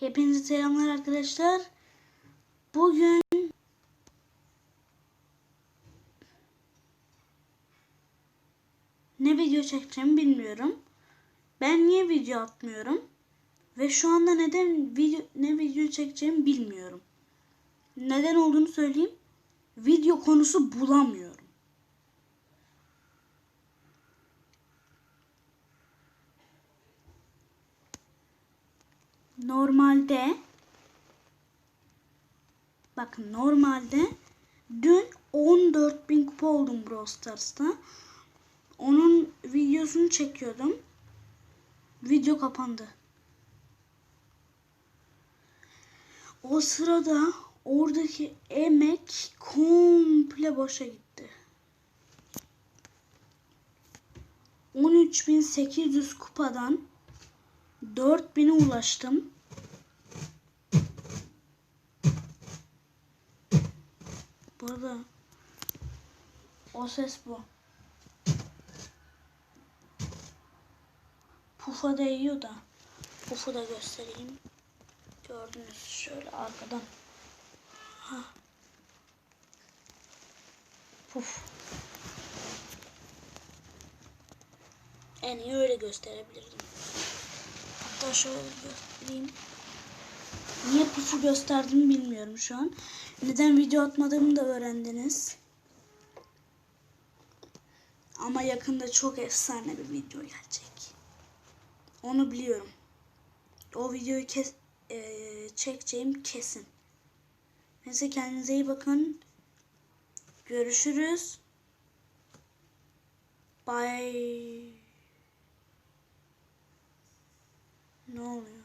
Hepinize selamlar arkadaşlar. Bugün ne video çekeceğimi bilmiyorum. Ben niye video atmıyorum? Ve şu anda neden video ne video çekeceğimi bilmiyorum. Neden olduğunu söyleyeyim. Video konusu bulamıyorum. Normalde bakın normalde dün 14.000 kupa oldum Brawl Stars'ta. Onun videosunu çekiyordum. Video kapandı. O sırada oradaki emek komple boşa gitti. 13.800 kupadan 4000'e ulaştım. Bu arada o ses bu. Pufa değiyor da. Pufu da göstereyim. Gördünüz şöyle arkadan. Ha. Puf. En iyi öyle gösterebilirdim. Hatta şöyle göstereyim. Niye pufu gösterdim bilmiyorum şu an. Neden video atmadığımı da öğrendiniz. Ama yakında çok efsane bir video gelecek. Onu biliyorum. O videoyu kes, eee, çekeceğim kesin. Neyse kendinize iyi bakın. Görüşürüz. Bye. Ne oluyor?